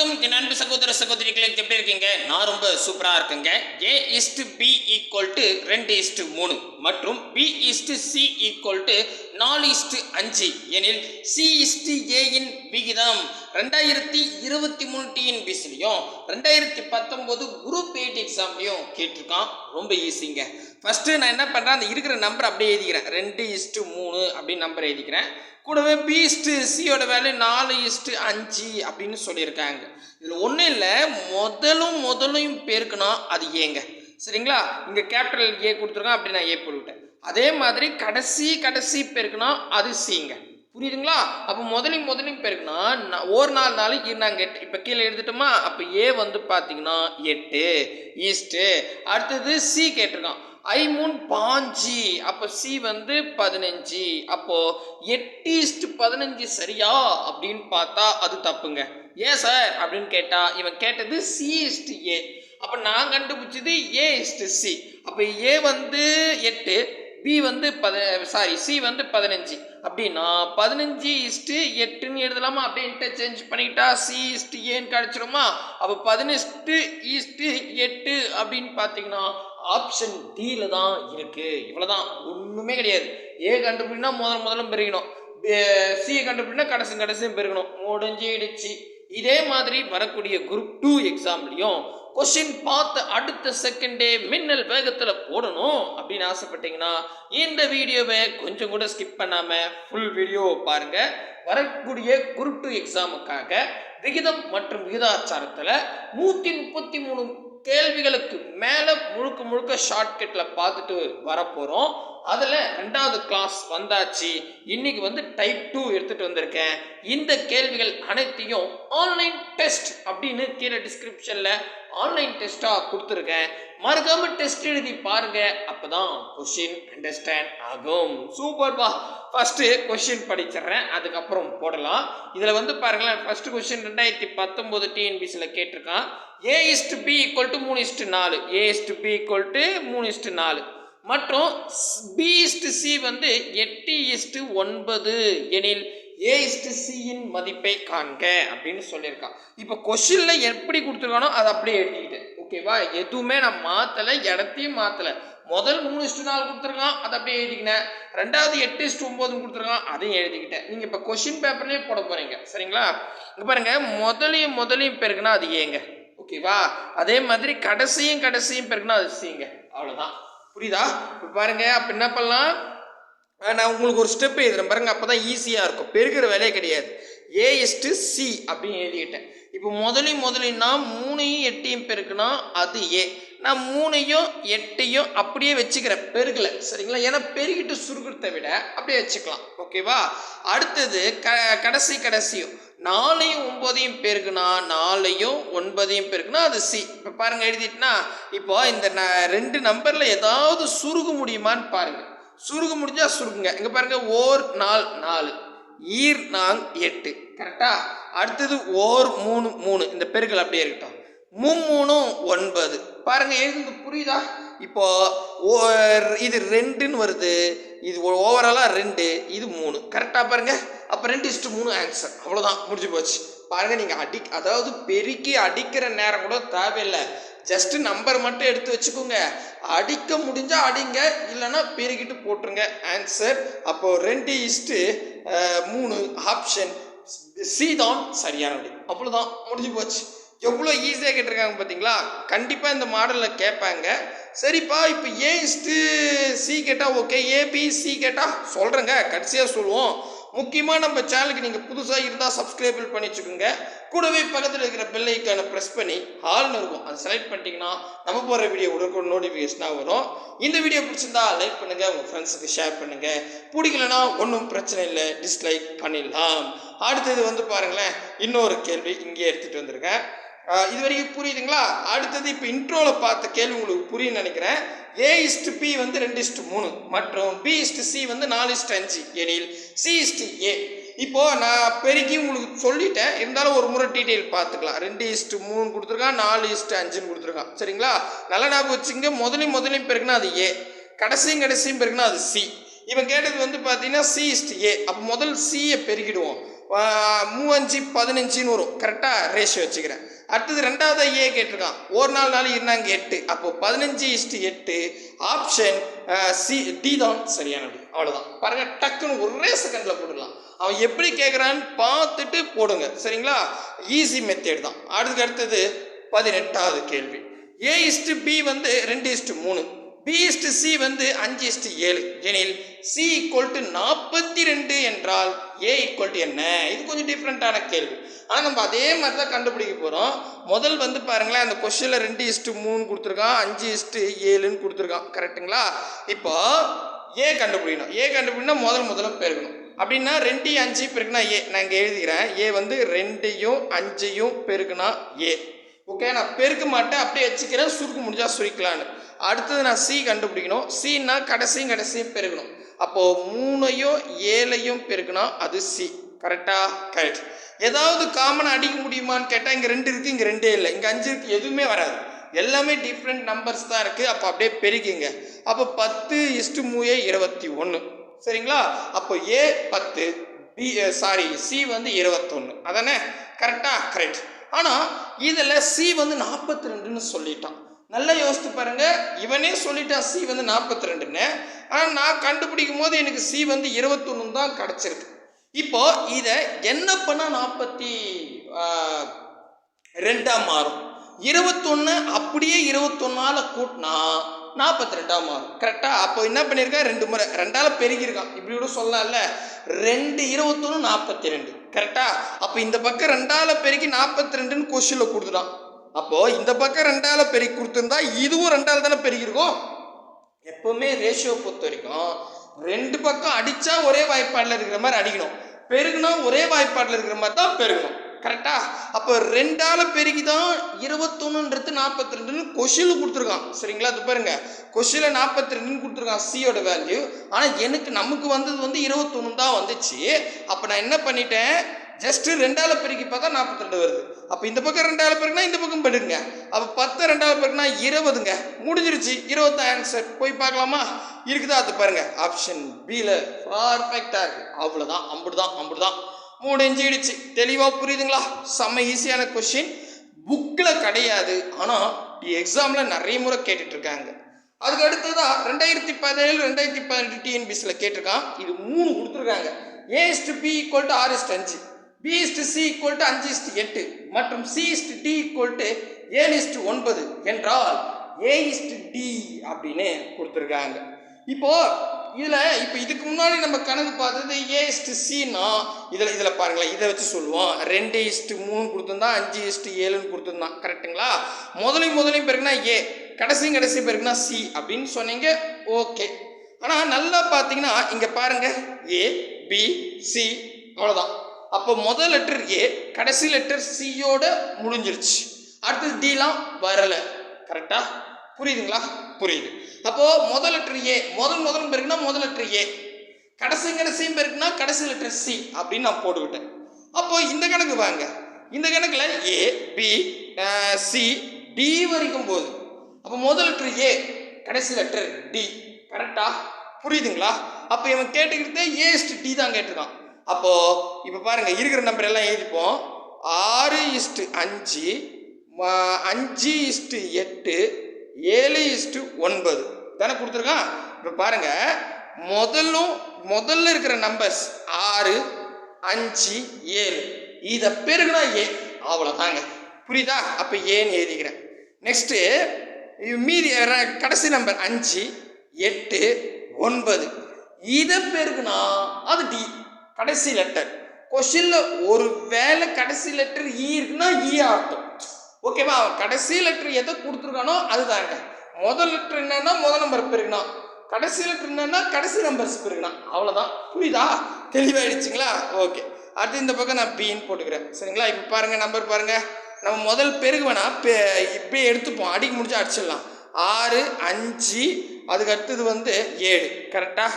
வணக்கம். என் அன்பு சகோதர சகோதரிகளுக்கு எப்படி இருக்கீங்க? நான் ரொம்ப சூப்பராக இருக்குங்க. A is to B equal to ரெண்டு இஸ்டு மூணு மற்றும் B is to C equal to நாலு இஸ்டு அஞ்சு. எனில் சி இஸ்டு ஏயின் விகிதம் ரெண்டாயிரத்தி இருபத்தி மூணு டிஎன்பிசிலையும் ரெண்டாயிரத்தி பத்தொம்போது குரூப் எயிட் எக்ஸாம்லையும் கேட்டிருக்கான். ரொம்ப ஈஸிங்க ஃபஸ்ட்டு நான் என்ன பண்ணுறேன் அந்த இருக்கிற நம்பர் அப்படியே எழுதிக்கிறேன். ரெண்டு இஸ்டு மூணு அப்படின்னு நம்பர் எழுதிக்கிறேன். கூடவே பி சியோட வேல்யூ நாலு இஸ்ட்டு அஞ்சு அப்படின்னு சொல்லியிருக்காங்க. இதில் ஒன்றும் இல்லை முதலும் முதலையும் பெருக்கணும் அது ஏங்க? சரிங்களா? இங்கே கேபிட்டல் ஏ கொடுத்துருக்கோம் அப்படி நான் ஏ போட்டுவிட்டேன் அதே மாதிரி கடைசி கடைசி பெருக்கணும் அது சிங்க புரியுதுங்களா? அப்போ முதலையும் முதலையும் பெருக்கணும் நான் ஒரு நாலு நாளைக்கு நாங்கள் எட்டு இப்போ கீழே எடுத்துட்டோமா? அப்போ ஏ வந்து பார்த்தீங்கன்னா எட்டு ஈஸ்ட்டு அடுத்தது சி கேட்டிருக்கான். ஐ பாஞ்சு அப்போ சி வந்து பதினஞ்சு. அப்போ எட்டு பதினஞ்சு சரியா? அப்படின்னு பார்த்தா அது தப்புங்க. ஏன் சார்? அப்படின்னு கேட்டா இவன் கேட்டது சி இஸ்டு ஏ அப்போ நான் கண்டுபிடிச்சது ஏ இஸ்ட் சி அப்போ ஏ வந்து எட்டு பி வந்து பத சாரி சி வந்து பதினஞ்சு. அப்படின்னா பதினஞ்சு இஸ்ட்டு எட்டுன்னு எழுதலாமா? அப்படியே இன்டர்சேஞ்ச் பண்ணிக்கிட்டா சி இஸ்ட்டு ஏன்னு கிடச்சிருமா? அப்போ பதினெட்டு ஈஸ்ட்டு எட்டு அப்படின்னு பார்த்தீங்கன்னா ஆப்ஷன் டியில் தான் இருக்குது இவ்வளோதான் ஒன்றுமே கிடையாது. ஏ கண்டுபிடினா முதல் முதல்ல பெருகணும். சியை கண்டுபிடினா கடைசி கடைசியும் பெருகணும். முடிஞ்சிடுச்சு. இதே மாதிரி வரக்கூடிய குரூப் டூ எக்ஸாம்லையும் கொஷின் பார்த்து அடுத்த செகண்டே மின்னல் வேகத்தில் போடணும் அப்படின்னு ஆசைப்பட்டீங்கன்னா இந்த வீடியோவை கொஞ்சம் கூட ஸ்கிப் பண்ணாமல் ஃபுல் வீடியோ பாருங்கள் வரக்கூடிய குரூப் டூ எக்ஸாமுக்காக விகிதம் மற்றும் விகிதாச்சாரத்தில் நூற்றி முப்பத்தி மூணு கேள்விகளுக்கு மேலே முழுக்க முழுக்க ஷார்ட்கட்டில் பார்த்துட்டு வரப்போகிறோம் அதில் ரெண்டாவது கிளாஸ் வந்தாச்சு. இன்னைக்கு வந்து டைப் டூ எடுத்துகிட்டு வந்திருக்கேன். இந்த கேள்விகள் அனைத்தையும் ஆன்லைன் டெஸ்ட் அப்படின்னு கீழே டிஸ்கிரிப்ஷனில் ஆன்லைன் டெஸ்ட்டாக கொடுத்துருக்கேன். மறக்காம டெஸ்ட் எழுதி பாருங்க. அப்பதான் கொஷின் அண்டர்ஸ்டாண்ட் ஆகும். சூப்பர்பா ஃபர்ஸ்ட் கொஷின் படிச்சிடுறேன். அதுக்கப்புறம் போடலாம். இதில் வந்து பாருங்களேன். ஃபர்ஸ்ட் கொஷின் ரெண்டாயிரத்தி பத்தொம்போது டிஎன்பிசியில் கேட்டிருக்கான். A is to B equal to மூணு இஸ்டு நாலு. A is to B equal to மூணு இஸ்டு நாலு. மற்றும் பி இஸ்டு சி வந்து எட்டு இஸ்டு ஒன்பது. எனில் ஏ இஸ்டு சியின் மதிப்பை காண்க அப்படின்னு சொல்லியிருக்கான். இப்போ கொஷினில் எப்படி கொடுத்துருக்கானோ அதை அப்படியே எழுதிக்கிட்டேன் ஓகேவா? எதுவுமே நான் மாற்றலை இடத்தையும் மாற்றலை முதல் மூணு இஸ்டு நாலு கொடுத்துருக்கான் அதை அப்படியே எழுதிக்கினேன். ரெண்டாவது எட்டு இஸ்டு ஒம்போதுன்னு கொடுத்துருக்கான் அதையும் எழுதிக்கிட்டேன். நீங்கள் இப்போ கொஷின் பேப்பர்லேயே போட போகிறீங்க சரிங்களா? இங்கே பாருங்க முதலையும் முதலையும் பெருக்குனா அது ஏங்க? ஓகேவா? அதே மாதிரி கடைசியும் கடைசியும் பெருக்குனா அது செய்யுங்க அவ்வளோதான் புரியுதா? இப்போ பாருங்கள் அப்போ என்ன பண்ணலாம்? நான் உங்களுக்கு ஒரு ஸ்டெப் எழுதுறேன். பாருங்கள் அப்போ தான் ஈஸியாக இருக்கும். பெருக்கிற வேலையே கிடையாது. ஏ இஸ்டு சி அப்படின்னு எழுதிக்கிட்டேன் இப்போ முதலையும் முதலினா மூணையும் எட்டையும் பெருக்குனா அது ஏ நான் மூணையும் எட்டையும் அப்படியே வச்சுக்கிறேன். பெருக்கல. சரிங்களா? ஏன்னா பெருகிட்டு சுருக்கிறத விட அப்படியே வச்சுக்கலாம். ஓகேவா அடுத்தது க கடைசி கடைசியும். நாலையும் ஒன்பதையும் பெருக்குனா நாலையும் ஒன்பதையும் பெருக்குனா அது சி இப்போ பாருங்கள் எழுதிட்டுனா? இப்போ இந்த ந- ரெண்டு நம்பரில் ஏதாவது சுருக முடியுமான்னு பாருங்க. சுருக முடிஞ்சால் சுருக்குங்க. இங்கே பாருங்கள் ஓர் நாள் நாலு. ஈர் நாங் எட்டு. கரெக்டா அடுத்தது ஓர் மூணு மூணு. இந்த பெருக்கல் அப்படியே இருக்கட்டும். மும்மூணும் ஒன்பது. பாருங்க எழுதுங்க புரியுதா? இப்போ ஓர் இது ரெண்டுன்னு வருது. இது ஓவராலாக ரெண்டு இது மூணு. கரெக்டாக பாருங்க? அப்போ ரெண்டு இஸ்ட்டு மூணு ஆன்சர் அவ்வளோதான் முடிஞ்சு போச்சு. பாருங்க நீங்கள் அடி அதாவது பெருக்கி அடிக்கிற நேரம் கூட தேவையில்லை. ஜஸ்ட் நம்பர் மட்டும் எடுத்து வச்சுக்கோங்க. அடிக்க முடிஞ்சால் அடிங்க இல்லைன்னா பெருகிட்டு போட்டுருங்க. ஆன்சர் அப்போ ரெண்டு இஸ்ட்டு மூணு ஆப்ஷன் சி தான் சரியான விடை அவ்வளோதான் முடிஞ்சு போச்சு. எவ்வளோ ஈஸியாக கேட்டிருக்காங்க பார்த்தீங்களா கண்டிப்பாக இந்த மாடலில் கேட்பாங்க. சரிப்பா இப்போ ஏ இஸ்ட்டு சி கேட்டால் ஓகே ஏபி சி கேட்டால் சொல்கிறேங்க கடைசியாக சொல்லுவோம். முக்கியமாக நம்ம சேனலுக்கு நீங்கள் புதுசாக இருந்தால் சப்ஸ்கிரைபிள் பண்ணி வச்சுக்கோங்க. கூடவே பக்கத்தில் இருக்கிற பிள்ளைக்கான ப்ரெஸ் பண்ணி ஹால்னு இருக்கும். அதை செலக்ட் பண்ணிட்டீங்கன்னா நம்ம போகிற வீடியோ உடனே நோட்டிஃபிகேஷனாக வரும். இந்த வீடியோ பிடிச்சிருந்தா லைக் பண்ணுங்கள் உங்கள் ஃப்ரெண்ட்ஸுக்கு ஷேர் பண்ணுங்கள் பிடிக்கலனா ஒன்றும் பிரச்சனை இல்லை டிஸ்லைக் பண்ணிடலாம். அடுத்தது வந்து பாருங்களேன் இன்னொரு கேள்வி இங்கே எடுத்துகிட்டு வந்திருக்கேன். இது வரைக்கும் புரியுதுங்களா? அடுத்தது இப்போ இன்ட்ரோவில் பார்த்த கேள்வி உங்களுக்கு புரியும்னு நினைக்கிறேன். ஏ இஸ்டு பி வந்து ரெண்டு இஸ்டு மூணு. மற்றும் பி இஸ்டு சி வந்து நாலு இஸ்டு அஞ்சு. எனில் சி இஸ்டு ஏ இப்போது நான் பெருக்கி உங்களுக்கு சொல்லிட்டேன். இருந்தாலும் ஒரு முறை டீட்டெயில் பார்த்துக்கலாம். ரெண்டு இஸ்ட்டு மூணு கொடுத்துருக்கான் நாலு இஸ்ட்டு அஞ்சுன்னு கொடுத்துருக்கான். சரிங்களா? நல்லா ஞாபகம் வச்சுங்க. முதலையும் முதலையும் பெருக்குனா அது ஏ கடைசியும் கடைசியும் பெருக்குனா அது சி இவன் கேட்டது வந்து பார்த்தீங்கன்னா சி இஸ்ட் ஏ அப்போ முதல் சியை பெருக்கிடுவோம். மூவஞ்சு பதினஞ்சுன்னு வரும். கரெக்டாக ரேஷியோ வச்சுக்கிறேன். அடுத்தது ரெண்டாவது ஏ கேட்டிருக்கான். ஒரு நாள் நாள் இருந்தாங்க எட்டு. அப்போ பதினஞ்சு இஸ்ட்டு எட்டு. ஆப்ஷன் சி டி தான் சரியானது. அவ்வளோதான் பாருங்கள் டக்குன்னு ஒரே செகண்டில் போட்டுக்கலாம் அவன் எப்படி கேட்குறான்னு பார்த்துட்டு போடுங்க. சரிங்களா? ஈஸி மெத்தேட் தான். அடுத்துக்கு அடுத்தது பதினெட்டாவது கேள்வி. ஏ இஸ்டு பி வந்து ரெண்டு இஸ்டு மூணு. பி இஸ்டு சி வந்து அஞ்சு இஸ்ட்டு ஏழு. எனில் சி ஈக்குவல் டு நாற்பத்தி ரெண்டு என்றால் ஏ ஈக்குவல் டு என்ன? இது கொஞ்சம் டிஃப்ரெண்ட்டான கேள்வி. ஆனால் நம்ம அதே மாதிரி தான் கண்டுபிடிக்க போகிறோம் முதல் வந்து பாருங்களேன் அந்த கொஷனில் ரெண்டு இஸ்ட்டு மூணு கொடுத்துருக்கான் அஞ்சு இஸ்ட்டு ஏழுன்னு கொடுத்துருக்கான். கரெக்ட்டுங்களா இப்போ ஏ கண்டுபிடிக்கணும். ஏ கண்டுபிடினா முதல் முதல்ல பெருகணும். அப்படின்னா ரெண்டையும் அஞ்சு பெருக்குனா ஏ. நான் இங்கே எழுதிக்கிறேன். ஏ வந்து ரெண்டையும் அஞ்சையும் பெருக்குனா ஏ. ஓகே நான் பெருக்க மாட்டேன். அப்படியே வச்சுக்கிறேன். சுருக்கு முடிஞ்சால் சுருக்கலான்னு அடுத்தது நான் சி கண்டுபிடிக்கணும். சின்னா கடைசியும் கடைசியும் பெருக்கணும். அப்போது மூணையும் ஏழையும் பெருக்குனா அது சி கரெக்டாக கரெக்ட் ஏதாவது காமனாக அடிக்க முடியுமான்னு கேட்டால் இங்கே ரெண்டு இருக்குது இங்கே ரெண்டே இல்லை. இங்கே அஞ்சு இருக்குது எதுவுமே வராது. எல்லாமே டிஃப்ரெண்ட் நம்பர்ஸ் தான் இருக்குது அப்போ அப்படியே பெருக்கிங்க. அப்போ பத்து இஸ்டு மூயே இருபத்தி ஒன்று சரிங்களா? அப்போ ஏ பத்து பி சாரி சி வந்து இருபத்தொன்று அதானே? கரெக்டாக கரெக்ட் ஆனால் இதில் சி வந்து நாற்பத்தி ரெண்டுன்னு சொல்லிட்டான். நல்லா யோசித்து பாருங்க. இவனே சொல்லிட்டான் சி வந்து நாற்பத்தி ரெண்டுன்னு ஆனால் நான் கண்டுபிடிக்கும் போது எனக்கு சி வந்து இருபத்தொன்னு தான் கிடச்சிருக்கு. இப்போ இதை என்ன பண்ணால் நாற்பத்தி ரெண்டாக மாறும்? இருபத்தொன்று அப்படியே இருபத்தொன்னால கூட்டினா நாற்பத்தி ரெண்டாக மாறும் கரெக்டாக அப்போ என்ன பண்ணியிருக்கான்? ரெண்டு முறை ரெண்டால பெருகியிருக்கான். இப்படி கூட சொல்லலாம்ல. ரெண்டு இருபத்தொன்று நாற்பத்தி ரெண்டு கரெக்டாக அப்போ இந்த பக்கம் ரெண்டால பெருக்கி நாற்பத்தி ரெண்டுன்னு கொஷினில் கொடுத்துட்டான். அப்போது இந்த பக்கம் ரெண்டால் பெருக்கி கொடுத்துருந்தா இதுவும் ரெண்டால் தானே பெருகிருக்கும் எப்போவுமே ரேஷியோ பொறுத்த வரைக்கும் ரெண்டு பக்கம் அடித்தா ஒரே வாய்ப்பாடில் இருக்கிற மாதிரி அடிக்கணும். பெருகுனா ஒரே வாய்ப்பாடில் இருக்கிற மாதிரி தான் பெருகணும். கரெக்டா அப்போ ரெண்டால பெருகி தான் இருபத்தொன்னுன்றது நாற்பத்தி ரெண்டுன்னு கொஷில் கொடுத்துருக்கான். சரிங்களா? அது பாருங்க. கொஷினில் நாற்பத்தி ரெண்டுன்னு கொடுத்துருக்கான் சியோட வேல்யூ ஆனால் எனக்கு நமக்கு வந்தது வந்து இருபத்தொன்று தான் வந்துச்சு. அப்போ நான் என்ன பண்ணிட்டேன்? ஜஸ்ட்டு ரெண்டால பெருக்கி பார்த்தா நாற்பத்தி ரெண்டு வருது. அப்போ இந்த பக்கம் ரெண்டால பெருக்குனா இந்த பக்கம் பெருங்க அப்போ பத்து ரெண்டால பெருக்குனா இருபதுங்க. முடிஞ்சிருச்சு. இருபத்தி ஆன்சர் போய் பார்க்கலாமா? இருக்குதா? அது பாருங்க. ஆப்ஷன் பியில் பர்ஃபெக்டாக இருக்குது அவ்வளோதான் அம்புடுதான் அம்புடுதான் முடிஞ்சிடுச்சு. தெளிவாக புரியுதுங்களா? செம்ம ஈஸியான கொஷின் புக்கில் கிடையாது. ஆனால் எக்ஸாமில் நிறைய முறை கேட்டுட்ருக்காங்க. அதுக்கு அதுக்கு தான் ரெண்டாயிரத்தி பதினேழு ரெண்டாயிரத்தி பதினெட்டு டிஎன்பிசியில் கேட்டிருக்கான். இது மூணு கொடுத்துருக்காங்க. A is to B equal to R is to அஞ்சு. B is to C equal to அஞ்சு இஸ்டு எட்டு. மற்றும் C is to D equal to ஏழு இஸ்டு ஒன்பது. என்றால் ஏ இஸ்டு டி அப்படின்னு கொடுத்துருக்காங்க. இப்போது இதில் இப்போ இதுக்கு முன்னாடி நம்ம கணக்கு பார்த்தது ஏ இஸ்டு சின்னா இதில் இதில் பாருங்களேன் இதை வச்சு சொல்லுவோம் ரெண்டு இஸ்டு மூணு கொடுத்துருந்தா அஞ்சு இஸ்டு ஏழுன்னு கொடுத்துருந்தான் கரெக்ட்டுங்களா முதலையும் முதலையும் பேருக்குன்னா ஏ கடைசியும் கடைசி பேருக்குன்னா சி அப்படின்னு சொன்னீங்க ஓகே ஆனால் நல்லா பார்த்தீங்கன்னா இங்கே பாருங்கள் ஏ பி சி அவ்வளோதான் அப்போ முதல் லெட்டர் ஏ கடைசி லெட்டர் சியோட முடிஞ்சிருச்சு. அடுத்தது டிலாம் வரலை. கரெக்டாக புரியுதுங்களா? புரியுது. அப்போ முதல் லெட்டர் ஏ முதல் முதல் பெருக்குனா முதல் லெட்டர் ஏ கடைசி கடைசியும் பெருக்குனா கடைசி லெட்டர் சி அப்படின்னு நான் போட்டுக்கிட்டேன். அப்போ இந்த கணக்கு வாங்க இந்த கணக்கில் ஏ பி சி டி வரைக்கும் போகுது. அப்போ முதல் லெட்டர் ஏ கடைசி லெட்டர் டி கரெக்டா புரியுதுங்களா? அப்போ இவன் கேட்டுக்கிட்டே ஏ டி தான் கேட்டிருக்கான். அப்போ இப்போ பாருங்க இருக்கிற நம்பர் எல்லாம் எழுதிப்போம். ஆறு இஸ்ட்டு அஞ்சு அஞ்சு இஸ்ட்டு எட்டு ஏழு இஸ்ட்டு ஒன்பது. தானே கொடுத்துருக்கான்? இப்போ பாருங்கள் முதல்லும் முதல்ல இருக்கிற நம்பர்ஸ் ஆறு அஞ்சு ஏழு. இதை பெருகுனா ஏ? அவ்வளோதாங்க புரியுதா? அப்போ ஏன்னு எழுதிக்கிறேன். நெக்ஸ்ட்டு மீதி கடைசி நம்பர் அஞ்சு எட்டு ஒன்பது. இதை பெருக்குனா அது டி கடைசி லெட்டர் கொஷினில் ஒரு வேளை கடைசி லெட்டர் ஈ e இருக்குன்னா ஈ ஆகட்டும். ஓகேவா அவன் கடைசி லெட்டர் எதை கொடுத்துருக்கானோ அதுதாங்க. முதல் லிட்டர் என்னன்னா முதல் நம்பர் பெருக்கணும் கடைசி லிட்டர் என்னன்னா கடைசி நம்பர்ஸ் பெருக்கணும் அவ்வளோதான் புரியுதா? தெளிவாயிடுச்சுங்களா? ஓகே அடுத்து இந்த பக்கம் நான் பின்னு போட்டுக்கிறேன். சரிங்களா? இப்போ பாருங்க நம்பர் பாருங்க. நம்ம முதல் பெருகுவேனா? பெ இப்படியே எடுத்துப்போம். அடிக்க முடிஞ்சா அடிச்சிடலாம். ஆறு அஞ்சு அதுக்கு அடுத்தது வந்து ஏழு. கரெக்டாக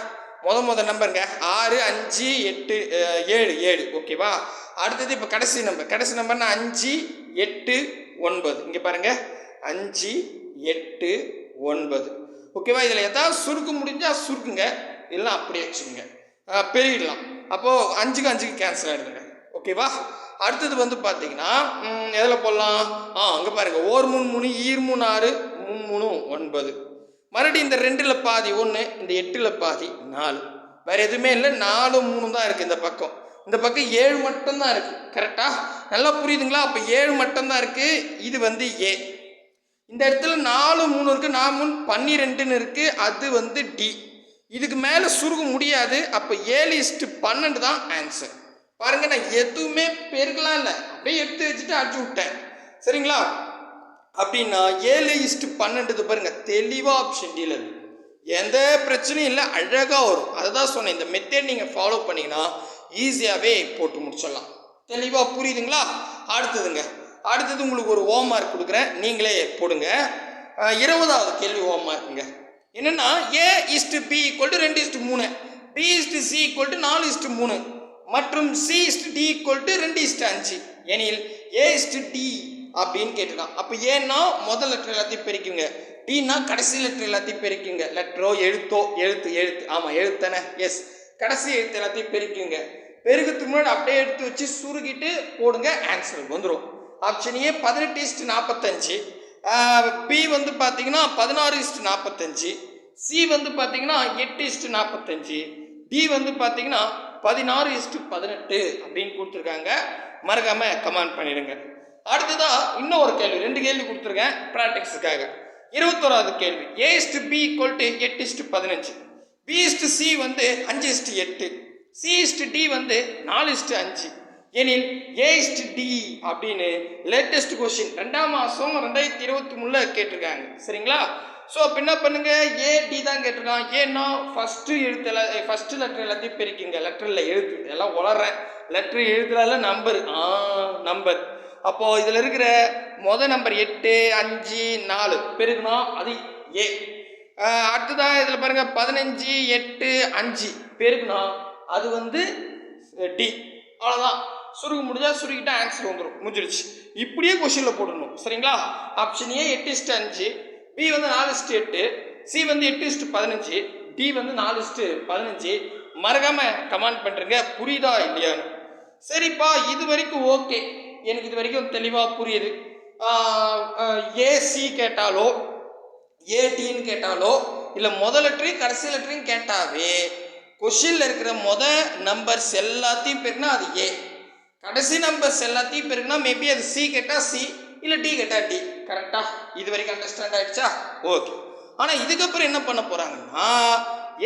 முத முத நம்பருங்க ஆறு அஞ்சு எட்டு ஏழு ஏழு. ஓகேவா அடுத்தது இப்போ கடைசி நம்பர் கடைசி நம்பர்னா அஞ்சு எட்டு ஒன்பது. இங்கே பாருங்க. அஞ்சு எட்டு ஒன்பது. ஓகேவா இதில் ஏதாவது சுருக்க முடிஞ்சால் சுருக்குங்க. எல்லாம் அப்படியே வச்சுக்கோங்க. பெரியிடலாம் பெருகிடலாம். அப்போது அஞ்சுக்கு அஞ்சுக்கு கேன்சல் ஆகிடுங்க ஓகேவா அடுத்தது வந்து பார்த்தீங்கன்னா எதில் போடலாம்? ஆ அங்கே பாருங்கள் ஓர் மூணு மூணு ஈர் மூணு ஆறு மூணு மூணு ஒன்பது. மறுபடியும் இந்த ரெண்டில் பாதி ஒன்று இந்த எட்டில் பாதி நாலு. வேறு எதுவுமே இல்லை. நாலு மூணு தான் இருக்குது இந்த பக்கம். இந்த பக்கம் ஏழு மட்டும்தான் இருக்குது கரெக்டாக நல்லா புரியுதுங்களா? அப்போ ஏழு மட்டும்தான் இருக்குது இது வந்து ஏ. இந்த இடத்துல நாலு மூணு இருக்குது நான் மூணு பன்னிரெண்டுன்னு இருக்குது அது வந்து டி இதுக்கு மேலே சுருக முடியாது. அப்போ ஏழு இஸ்ட்டு பன்னெண்டு தான் ஆன்சர் பாருங்க நான் எதுவுமே பெருக்கலாம் இல்லை. அப்படியே எடுத்து வச்சுட்டு அடிச்சு விட்டேன். சரிங்களா? அப்படின்னா ஏழு இஸ்ட்டு பன்னெண்டு பாருங்கள் பாருங்க. தெளிவாக ஆப்ஷன் டீல எந்த பிரச்சனையும் இல்லை. அழகாக வரும். அதை தான் சொன்னேன். இந்த மெத்தட் நீங்கள் ஃபாலோ பண்ணிங்கன்னா ஈஸியாகவே போட்டு முடிச்சிடலாம். தெளிவாக புரியுதுங்களா? அடுத்ததுங்க. அடுத்தது உங்களுக்கு ஒரு ஹோம் மார்க் கொடுக்குறேன். நீங்களே போடுங்க. இருபதாவது கேள்வி ஹோம் மார்க்குங்க என்னென்னா A is to B equal to ரெண்டு இஸ்டு மூணு. B is to C equal to நாலு இஸ்டு மூணு. மற்றும் C is to D equal to ரெண்டு இஸ்டு அஞ்சு. எனில் ஏ இஸ்டு டி அப்படின்னு கேட்டிருக்கான் அப்போ ஏன்னா முதல் லெட்டர் எல்லாத்தையும் பெருக்குங்க. டீனா கடைசி லெட்டர் எல்லாத்தையும் பெருக்குங்க. லெட்டரோ எழுத்தோ எழுத்து எழுத்து. ஆமாம் எழுத்தானே எஸ் கடைசி எழுத்து எல்லாத்தையும் பெருக்குங்க. பெருக்கத்துக்கு முன்னாடி அப்படியே எடுத்து வச்சு சுருக்கிட்டு போடுங்க. ஆன்சர் வந்துடும் ஆப்ஷன் ஏ பதினெட்டு இஸ்ட் நாற்பத்தஞ்சு பி வந்து பார்த்தீங்கன்னா பதினாறு இஸ்ட் நாற்பத்தஞ்சு சி வந்து பார்த்தீங்கன்னா எட்டு இஸ்ட்டு நாற்பத்தஞ்சு டி வந்து பார்த்தீங்கன்னா பதினாறு இஸ்ட்டு பதினெட்டு அப்படின்னு கொடுத்துருக்காங்க. மறக்காமல் கமெண்ட் பண்ணிடுங்க. அடுத்ததாக இன்னும் ஒரு கேள்வி. ரெண்டு கேள்வி கொடுத்துருக்கேன். ப்ராக்டிக்ஸுக்காக இருபத்தோராவது கேள்வி. A is to B equal to எட்டு இஸ்டு பதினஞ்சு. பி இஸ்டு சி வந்து அஞ்சு இஸ்டு எட்டு. சி இஸ்ட்டு டி வந்து நாலு இஸ்டு அஞ்சு. எனில் ஏஸ்ட் டி அப்படின்னு லேட்டஸ்ட் கொஸ்டின் ரெண்டாம் மாதம் ரெண்டாயிரத்தி இருபத்தி மூணில் கேட்டிருக்காங்க. சரிங்களா? ஸோ அப்போ என்ன பண்ணுங்கள் ஏடி தான் கேட்டிருக்கான் ஏன்னா ஃபஸ்ட்டு எழுத்து எல்லா ஃபஸ்ட்டு லெட்டர் எல்லாத்தையும் பெருக்கிங்க. லெட்டரில் எழுத்து எல்லாம் உளறேன். லெட்ரு எழுதுறால நம்பர் ஆ நம்பர் அப்போது இதில் இருக்கிற மொதல் நம்பர் எட்டு அஞ்சு நாலு. பெருகுனா அது ஏ அடுத்ததாக இதில் பாருங்கள் பதினஞ்சு எட்டு அஞ்சு. பெருக்கணும் அது வந்து டி அவ்வளோதான் சுருக முடிஞ்சால் சுருக்கிட்டு ஆன்சர் வந்துடும் முடிஞ்சிருச்சு. இப்படியே கொஷினில் போடணும். சரிங்களா? ஆப்ஷன் ஏ எட்டு இஸ்ட்டு அஞ்சு பி வந்து நாலு இஸ்ட்டு எட்டு சி வந்து எட்டு இஸ்ட்டு பதினஞ்சு டி வந்து நாலு இஸ்ட்டு பதினஞ்சு. மறக்காமல் கமெண்ட் பண்ணுறங்க புரியுதா இல்லையான்னு. சரிப்பா இது வரைக்கும் ஓகே எனக்கு இது வரைக்கும் தெளிவாக புரியுது. ஏசி கேட்டாலோ ஏடின்னு கேட்டாலோ இல்லை முதல் லெட்டரையும் கடைசி லெட்டரையும் கேட்டாவே கொஷினில் இருக்கிற முத நம்பர்ஸ் எல்லாத்தையும் பேருனா அது ஏ கடைசி நம்பர்ஸ் எல்லாத்தையும் பெருக்கினா மேபி அது சி கேட்டால் சி இல்லை டி கேட்டால் டி கரெக்டாக இது வரைக்கும் அண்டர்ஸ்டாண்ட் ஆகிடுச்சா ஓகே ஆனால் இதுக்கப்புறம் என்ன பண்ண போகிறாங்கன்னா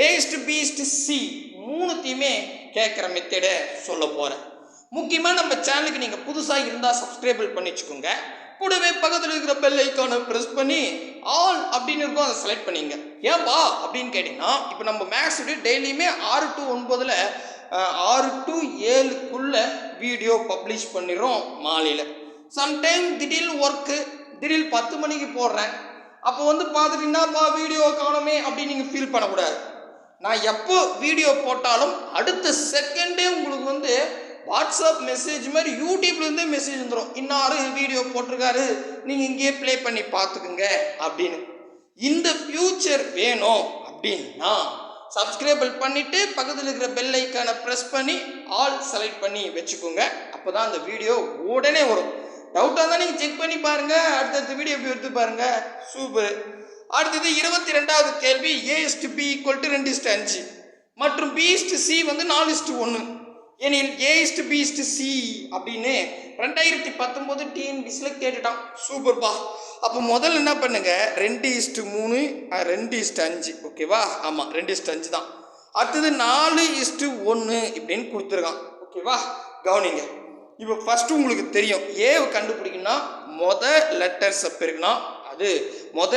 ஏஸ்டு பிஸ்டு சி மூணுத்தையுமே கேட்குற மெத்தடை சொல்ல போகிறேன் முக்கியமாக நம்ம சேனலுக்கு நீங்கள் புதுசாக இருந்தால் சப்ஸ்கிரைபிள் பண்ணி வச்சுக்கோங்க. கூடவே பக்கத்தில் இருக்கிற பெல் ஐக்கானை ப்ரெஸ் பண்ணி ஆல் அப்படின்னு இருக்கும் அதை செலக்ட் பண்ணிங்க. ஏன்பா? அப்படின்னு கேட்டிங்கன்னா இப்போ நம்ம மேக்ஸ் டெய்லியுமே ஆறு டு ஒன்பதில் ஆறு டு ஏழுக்குள்ள வீடியோ பப்ளிஷ் பண்ணிடுறோம் மாலையில். சம்டைம் திடீர்னு ஒர்க்கு திடீர்னு பத்து மணிக்கு போடுறேன். அப்போ வந்து பார்த்துட்டீங்கன்னாப்பா வீடியோ காணுமே அப்படின்னு நீங்கள் ஃபீல் பண்ணக்கூடாது. நான் எப்போ வீடியோ போட்டாலும் அடுத்த செகண்டே உங்களுக்கு வந்து வாட்ஸ்அப் மெசேஜ் மாதிரி யூடியூப்லேருந்தே மெசேஜ் வந்துடும் இன்னாரு வீடியோ போட்டிருக்காரு நீங்கள் இங்கேயே ப்ளே பண்ணி பார்த்துக்குங்க அப்படின்னு. இந்த ஃப்யூச்சர் வேணும் அப்படின்னா சப்ஸ்கிரைபிள் பண்ணிவிட்டு பக்கத்தில் இருக்கிற பெல் ஐக்கானை ப்ரெஸ் பண்ணி ஆல் செலக்ட் பண்ணி வச்சுக்கோங்க. அப்போ தான் அந்த வீடியோ உடனே வரும். டவுட்டாக இருந்தால் நீங்கள் செக் பண்ணி பாருங்கள் அடுத்தடுத்த வீடியோ எப்படி எடுத்து பாருங்கள் சூப்பர் அடுத்தது இருபத்தி ரெண்டாவது கேள்வி A is to B equal to ரெண்டு இஸ்டு அஞ்சு. மற்றும் பி இஸ்டு சி வந்து நாலு இஸ்டு ஒன்று எனில் A is to B is to C அப்படின்னு ரெண்டாயிரத்தி பத்தொம்போது டிஎன்பிசியில் கேட்டுட்டான். சூப்பர்ப்பா அப்போ முதல்ல என்ன பண்ணுங்க? ரெண்டு இஸ்ட்டு மூணு ரெண்டு இஸ்ட் அஞ்சு. ஓகேவா ஆமாம் ரெண்டு இஸ்ட் அஞ்சு தான். அடுத்தது நாலு இஸ்ட்டு ஒன்று இப்படின்னு கொடுத்துருக்கான். ஓகேவா கவனிங்க. இப்போ ஃபஸ்ட்டு உங்களுக்கு தெரியும். ஏவை கண்டுபிடிக்கணும்னா மொத லெட்டர்ஸை பெருக்கணும் அது மொத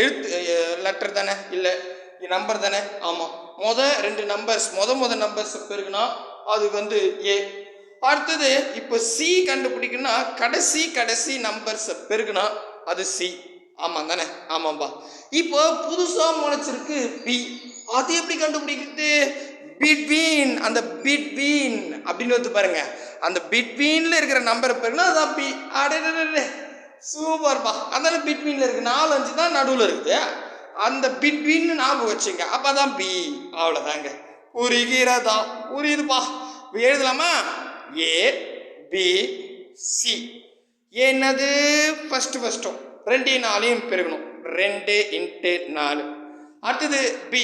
எழுத்து லெட்டர் தானே? இல்லை நம்பர் தானே? ஆமாம் மொத ரெண்டு நம்பர்ஸ் மொத மொத நம்பர்ஸ் பெருக்குனா அது வந்து ஏ அடுத்தது இப்போ சி கண்டுபிடிக்கணும்னா கடைசி கடைசி நம்பர்ஸை பெருக்குனா அது சி ஆமாம் தானே ஆமாம்பா. இப்போ புதுசாக முளைச்சிருக்கு பி அது எப்படி கண்டுபிடிக்கிறது? பிட்வீன் அந்த பிட்வீன் அப்படின்னு வந்து பாருங்க. அந்த பிட்வீனில் இருக்கிற நம்பரை பெருக்குனா அதான் பி அடே சூப்பர்ப்பா அதனால பிட்வீனில் இருக்குது நாலு அஞ்சு தான் நடுவில் இருக்குது. அந்த பிட்வீன் ஞாபகம் வச்சுங்க. அப்போ தான் பி அவ்வளோதாங்க புரிகிறதா? புரியுதுப்பா. எழுதலாமா? ஏ பி சி என்னது? ஃபஸ்ட்டு ஃபஸ்ட்டும் ரெண்டு நாலையும் பெருகணும். ரெண்டு இன்ட்டு நாலு. அடுத்தது பி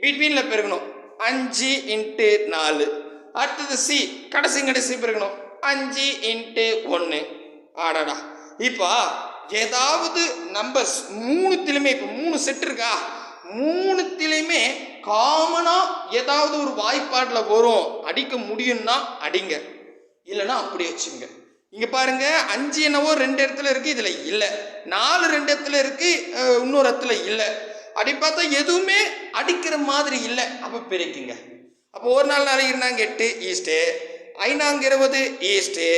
பிட்வீனில் பெருகணும். அஞ்சு இன்ட்டு நாலு. அடுத்தது சி கடைசி கடைசி பெருகணும். அஞ்சு இன்ட்டு ஒன்று ஆடாடா இப்போ ஏதாவது நம்பர்ஸ் மூணுத்திலுமே இப்போ மூணு செட் இருக்கா? மூணுத்திலையுமே காமனாக ஏதாவது ஒரு வாய்ப்பாட்டில் வரும். அடிக்க முடியும்னா அடிங்க. இல்லைன்னா அப்படி வச்சுங்க. இங்கே பாருங்க அஞ்சு என்னவோ ரெண்டு இடத்துல இருக்குது இதில் இல்லை. நாலு ரெண்டு இடத்துல இருக்குது இன்னொரு இடத்துல இல்லை. அப்படி பார்த்தா எதுவுமே அடிக்கிற மாதிரி இல்லை. அப்போ பிரிக்குங்க. அப்போ ஒரு நாள் நாளைக்கு இருந்தாங்க எட்டு ஈஸ்ட்டு ஐநாங்க இருபது ஈஸ்ட்டு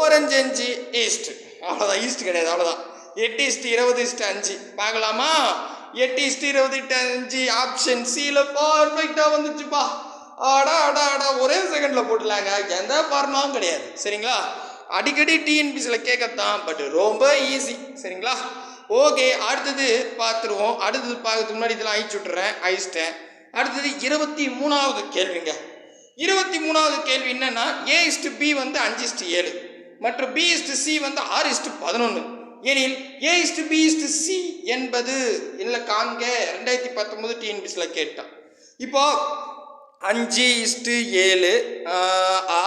ஓரஞ்சு அஞ்சு ஈஸ்ட் அவ்வளோதான் ஈஸ்ட் கிடையாது அவ்வளோதான் எட்டு ஈஸ்ட் இருபது ஈஸ்ட் அஞ்சு. பார்க்கலாமா? எட்டு ஈஸ்ட் இருபது அஞ்சு ஆப்ஷன் சியில் பர்ஃபெக்டாக வந்துச்சுப்பா. ஆடா ஆடா ஆடா ஒரே செகண்டில் போட்டுலாங்க. எந்த பார்மாவும் கிடையாது. சரிங்களா? அடிக்கடி டிஎன்பிசியில் கேட்கத்தான் பட் ரொம்ப ஈஸி சரிங்களா? ஓகே அடுத்தது பார்த்துருவோம். அடுத்தது பார்க்கறதுக்கு முன்னாடி இதெல்லாம் அழிச்சு விட்டுறேன் அழிச்சிட்டேன். அடுத்தது இருபத்தி மூணாவது கேள்விங்க. இருபத்தி மூணாவது கேள்வி என்னென்னா ஏ இஸ்டு பி வந்து அஞ்சு இஸ்டு ஏழு மற்றும் பி இஸ்டு சி வந்து ஆறு இஸ்டு பதினொன்று எனில் A is to B is to C என்பது இல்லை காண்க ரெண்டாயிரத்தி பத்தொம்போது டிஎன்பிசியில் கேட்டான் இப்போ அஞ்சு இஸ்டு ஏழு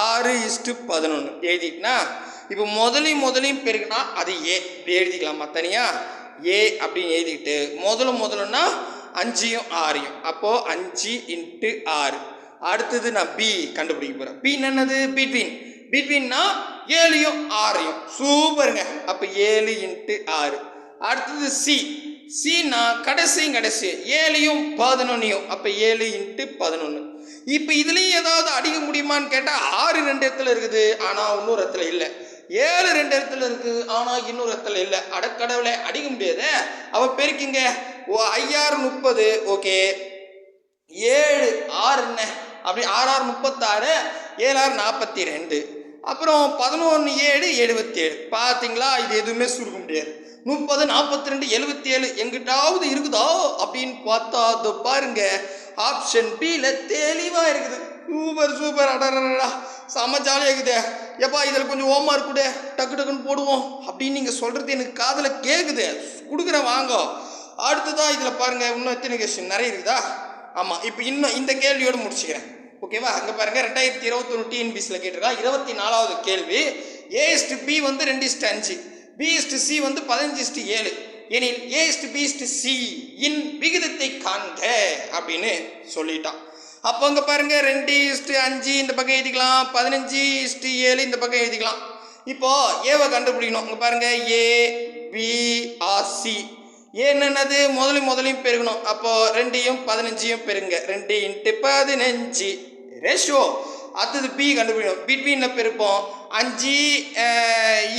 ஆறு இஸ்டு பதினொன்று எழுதிட்டுனா இப்போ முதலையும் முதலையும் பெருக்குனா அது ஏ இப்படி எழுதிக்கலாமா தனியா? ஏ அப்படின்னு எழுதிக்கிட்டு முதல்ல முதலுன்னா அஞ்சையும் ஆறையும் அப்போது அஞ்சு இன்ட்டு ஆறு. அடுத்தது நான் பி கண்டுபிடிக்க போகிறேன் பி என்னது? பிட்வீன் பிட்வீன்னா ஏழையும் ஆறையும். சூப்பருங்க. அப்போ ஏழு இன்ட்டு ஆறு. அடுத்தது சி. சின்னா கடைசியும் கடைசி. ஏழையும் பதினொன்னையும். அப்போ ஏழு இன்ட்டு பதினொன்று இப்போ இதுலேயும் ஏதாவது அடிக்க முடியுமான்னு கேட்டால் ஆறு ரெண்டு இடத்துல இருக்குது ஆனால் இன்னொரு இடத்துல இல்லை. ஏழு ரெண்டு இடத்துல இருக்குது ஆனால் இன்னொரு இடத்துல இல்லை. அடக்கடவுளை அடிக்க முடியாதே. அவள் பெருக்கிங்க. ஓ ஐயாறு முப்பது. ஓகே. ஏழு ஆறு என்ன? அப்படி ஆறாறு முப்பத்தாறு ஏழாறு நாற்பத்தி ரெண்டு. அப்புறம் பதினொன்று ஏழு எழுபத்தி ஏழு பார்த்தீங்களா இது எதுவுமே சுருக்க முடியாது. முப்பது நாற்பத்தி ரெண்டு எழுபத்தி ஏழு எங்கிட்டாவது இருக்குதா அப்படின்னு பார்த்தா அது பாருங்க. ஆப்ஷன் பியில் தெளிவாக இருக்குது. சூப்பர் சூப்பர் அடரடா செம்ம ஜாலியாக இருக்குதே. எப்பா இதில் கொஞ்சம் ஓமா இருக்குடே டக்கு டக்குன்னு போடுவோம். அப்படின்னு நீங்கள் சொல்கிறது எனக்கு காதில் கேட்குது கொடுக்குறேன் வாங்க. அடுத்ததான் இதில் பாருங்கள் இன்னும் எத்தனை கொஸ்டின் நிறைய இருக்குதா? ஆமாம் இப்போ இன்னும் இந்த கேள்வியோடு முடிச்சுக்கிறேன். ஓகேவா அங்கே பாருங்கள் ரெண்டாயிரத்தி இருபத்தொன்று டிஎன்பிசியில் கேட்டிருக்கா. இருபத்தி நாலாவது கேள்வி. ஏ இஸ்டு பி வந்து ரெண்டு இஸ்டு அஞ்சு. பி இஸ்டு சி வந்து பதினஞ்சு இஸ்டு ஏழு. எனில் A is to B is to C இன் விகிதத்தை காண்க அப்படின்னு சொல்லிட்டான் அப்போ அங்கே பாருங்க ரெண்டு இஸ்டு அஞ்சு இந்த பக்கம் எழுதிக்கலாம். பதினஞ்சு இஸ்டு ஏழு இந்த பக்கம் எழுதிக்கலாம். இப்போ ஏவை கண்டுபிடிக்கணும். இங்கே பாருங்க ஏ பி ஆர் சி என்னென்னது? முதலையும் முதலையும் பெருகணும். அப்போது ரெண்டையும் பதினஞ்சையும் பெருங்க. ரெண்டு இன்ட்டு பதினஞ்சு. ரேஷியோ அடுத்தது பி கண்டுபிடிக்கணும். பிட்வீனில் பெருப்போம். அஞ்சு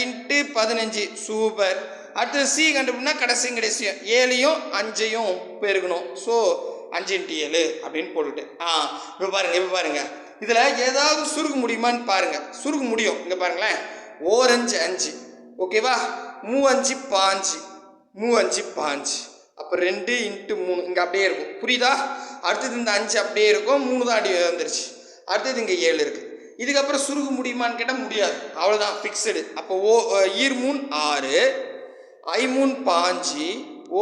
இன்ட்டு பதினஞ்சு. சூப்பர் அடுத்தது சி கண்டுபிடினா கடைசியும் கடைசியும். ஏழையும் அஞ்சையும் பெருகணும் ஸோ அஞ்சு இன்ட்டு ஏழு அப்படின்னு போட்டுட்டு. ஆ இப்போ பாருங்கள் இப்போ பாருங்கள் இதில் ஏதாவது சுருக்க முடியுமான்னு பாருங்கள் சுருக்க முடியும். இங்கே பாருங்களேன். ஓரஞ்சு அஞ்சு. ஓகேவா மூவஞ்சு பாஞ்சு மூவஞ்சு பாஞ்சு அப்போ ரெண்டு இன்ட்டு மூணு. இங்கே அப்படியே இருக்கும். புரியுதா? அடுத்தது இந்த அஞ்சு அப்படியே இருக்கும் மூணு தான் அடி வந்துருச்சு. அடுத்தது இங்கே ஏழு இருக்குது இதுக்கப்புறம் சுருகு முடியுமான்னு கேட்டால் முடியாது. அவ்வளோதான் ஃபிக்ஸடு அப்போ ஓ ஈர் மூணு ஆறு ஐ மூணு பாஞ்சு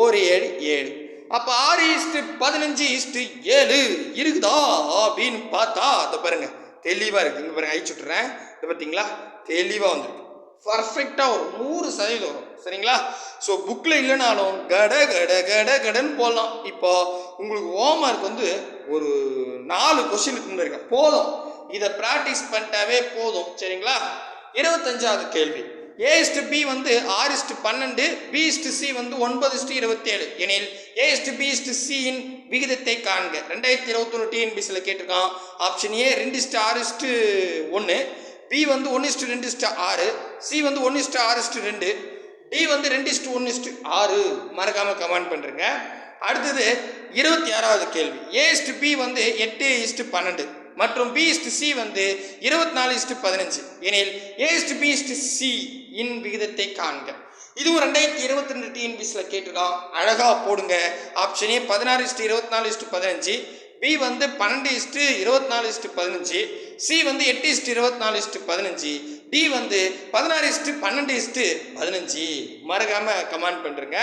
ஓர் ஏழு ஏழு. அப்போ ஆறு ஈஸ்ட்டு பதினஞ்சு ஈஸ்ட்டு ஏழு. இருக்குதா அப்படின்னு பார்த்தா அதை பாருங்க தெளிவாக இருக்குது இங்கே பாருங்கள் ஐ விட்றேன் இதை பார்த்தீங்களா? தெளிவாக வந்துருக்கு. பர்ஃபெக்டாக வரும் நூறு சதவீதம் வரும். சரிங்களா ஸோ புக்கில் இல்லைனாலும் கட கட கட கடன்னு போடலாம் இப்போ உங்களுக்கு ஹோம்ஒர்க் வந்து ஒரு நாலு கொஸ்டினுக்கு முன்னாடி போதும் இதை ப்ராக்டிஸ் பண்ணிட்டாவே போதும் சரிங்களா இருபத்தஞ்சாவது கேள்வி ஏஸ்டு பி வந்து ஆறு இஸ்டு பன்னெண்டு பி இஸ்டு சி வந்து ஒன்பது இஸ்டு இருபத்தேழு எனில் ஏஸ்டு பி இஸ்டு சியின் விகிதத்தை காண்க ரெண்டாயிரத்தி இருபத்தொன்று டிஎன்பிசியில் கேட்டிருக்கான் ஆப்ஷன் ஏ ரெண்டு இஸ்டு ஆறு இஸ்டு ஒன்று பி வந்து ஒன்று இஸ்டு ரெண்டு இஸ்டு ஆறு சி வந்து ஒன்று இஸ்டு ஆறு இஸ்டு ரெண்டு டி வந்து ரெண்டு இஸ்டு ஒன்று இஸ்டு ஆறு. மறக்காமல் கமெண்ட் பண்ணுறேங்க அடுத்தது இருபத்தி ஆறாவது கேள்வி. ஏ இஸ்டு பி வந்து எட்டு இஸ்டு பன்னெண்டு. மற்றும் பி இஸ்டு சி வந்து இருபத்தி நாலு இஸ்டு பதினஞ்சு. எனில் A is to B is to C இன் விகிதத்தை காண்க. இதுவும் ரெண்டாயிரத்தி இருபத்தி ரெண்டு டிஎன்பிஸில் கேட்டுக்கலாம் அழகாக போடுங்க. ஆப்ஷனே பதினாறு இஸ்டு இருபத்தி நாலு இஸ்டு பதினஞ்சு. பி வந்து பன்னெண்டு இஸ்டு இருபத்தி நாலு இஸ்டு பதினஞ்சு. சி வந்து எட்டு இஸ்டு இருபத்தி நாலு இஸ்டு பதினஞ்சு. டி வந்து பதினாறு இஸ்ட்டு பன்னெண்டு இஸ்ட்டு பதினஞ்சு. மறக்காமல் கமெண்ட் பண்ணுறேங்க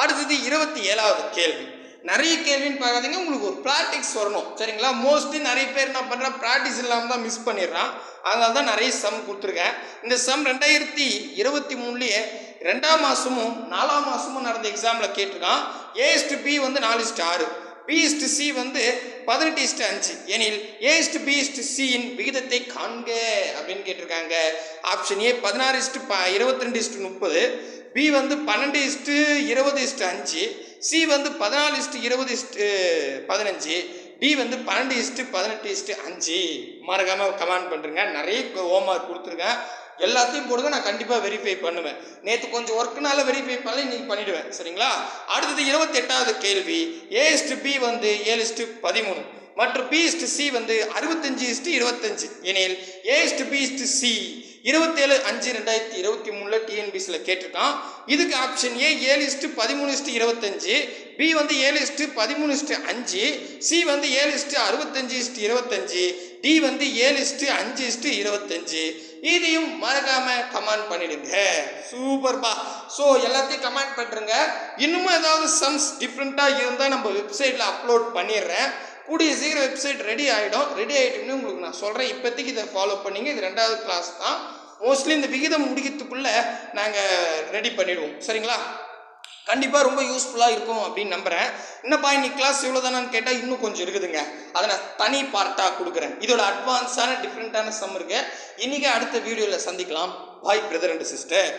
அடுத்தது இருபத்தி ஏழாவது கேள்வி. நிறைய கேள்வின்னு பார்க்காதீங்க உங்களுக்கு ஒரு ப்ராக்டிக்ஸ் வரணும். சரிங்களா? மோஸ்ட்லி நிறைய பேர் என்ன பண்ணுறா ப்ராக்டிஸ் இல்லாமல் தான் மிஸ் பண்ணிடுறான். அதனால தான் நிறைய சம் கொடுத்துருக்கேன். இந்த சம் ரெண்டாயிரத்தி இருபத்தி மூணுலேயே ரெண்டாம் மாதமும் நாலாம் மாதமும் நடந்த எக்ஸாமில் கேட்டிருக்கான். ஏஎஸ்டு பி வந்து நாலு இஸ்ட்டு ஆறு. பி இஸ்டு சி வந்து பதினெட்டு இஸ்டு அஞ்சு. எனில் ஏ இஸ்டு பி இஸ்டு சியின் விகிதத்தை காண்க அப்படின்னு கேட்டிருக்காங்க. ஆப்ஷன் ஏ பதினாறு இஸ்டு ப இருபத்தி ரெண்டு இஸ்டு முப்பது. பி வந்து பன்னெண்டு இஸ்டு இருபது இஸ்டு அஞ்சு. சி வந்து பதினாலு இஸ்டு இருபது இஸ்டு பதினஞ்சு. டி வந்து பன்னெண்டு இஸ்ட்டு பதினெட்டு இஸ்ட்டு அஞ்சு. மறக்காமல் கமெண்ட் பண்ணுறேங்க நிறைய ஹோம்ஒர்க் கொடுத்துருக்கேன். எல்லாத்தையும் போடுங்க நான் கண்டிப்பாக வெரிஃபை பண்ணுவேன் நேற்று கொஞ்சம் ஒர்க்குனால வெரிஃபை பண்ணல இன்னைக்கு பண்ணிடுவேன் சரிங்களா அடுத்தது இருபத்தெட்டாவது கேள்வி ஏ இஸ்டு பி வந்து ஏழு இஸ்டு பதிமூணு மற்றும் பி இஸ்டு சி வந்து அறுபத்தஞ்சு இஸ்டு இருபத்தஞ்சு எனில் A is to B is to C இருபத்தேழு அஞ்சு ரெண்டாயிரத்தி இருபத்தி மூணில் டிஎன்பிசியில் கேட்டிருக்கான் இதுக்கு ஆப்ஷன் ஏ ஏழு இஸ்ட்டு பதிமூணு இஸ்ட்டு இருபத்தஞ்சு பி வந்து ஏழு இஸ்ட்டு பதிமூணு இஸ்ட்டு அஞ்சு சி வந்து ஏழு இஸ்ட்டு அறுபத்தஞ்சு இஸ்ட்டு இருபத்தஞ்சு டி வந்து ஏழு இஸ்ட்டு அஞ்சு இஸ்ட்டு இருபத்தஞ்சு இதையும் மறக்காம கமெண்ட் பண்ணிடுங்க. சூப்பர்பா ஸோ எல்லாத்தையும் கமெண்ட் பண்ணுறங்க இன்னுமும் ஏதாவது சம்ஸ் டிஃப்ரெண்ட்டாக இருந்தால் நம்ம வெப்சைட்டில் அப்லோட் பண்ணிடுறேன். கூடிய சீக்கிரம் வெப்சைட் ரெடி ஆகிடும் ரெடி ஆகிட்டுன்னு உங்களுக்கு நான் சொல்கிறேன் இப்போதைக்கு இதை ஃபாலோ பண்ணிங்க. இது ரெண்டாவது கிளாஸ் தான். மோஸ்ட்லி இந்த விகிதம் முடிக்கிறதுக்குள்ளே நாங்கள் ரெடி பண்ணிடுவோம். சரிங்களா? கண்டிப்பாக ரொம்ப யூஸ்ஃபுல்லாக இருக்கும் அப்படின்னு நம்புகிறேன் என்னப்பா இன்னைக்கு கிளாஸ் இவ்வளோ தானு கேட்டால் இன்னும் கொஞ்சம் இருக்குதுங்க. அதை நான் தனி பார்ட்டாக கொடுக்குறேன். இதோட அட்வான்ஸான டிஃப்ரெண்ட்டான சம் இருக்கு. இன்றைக்கி அடுத்த வீடியோவில் சந்திக்கலாம். பாய் பிரதர் அண்ட் சிஸ்டர்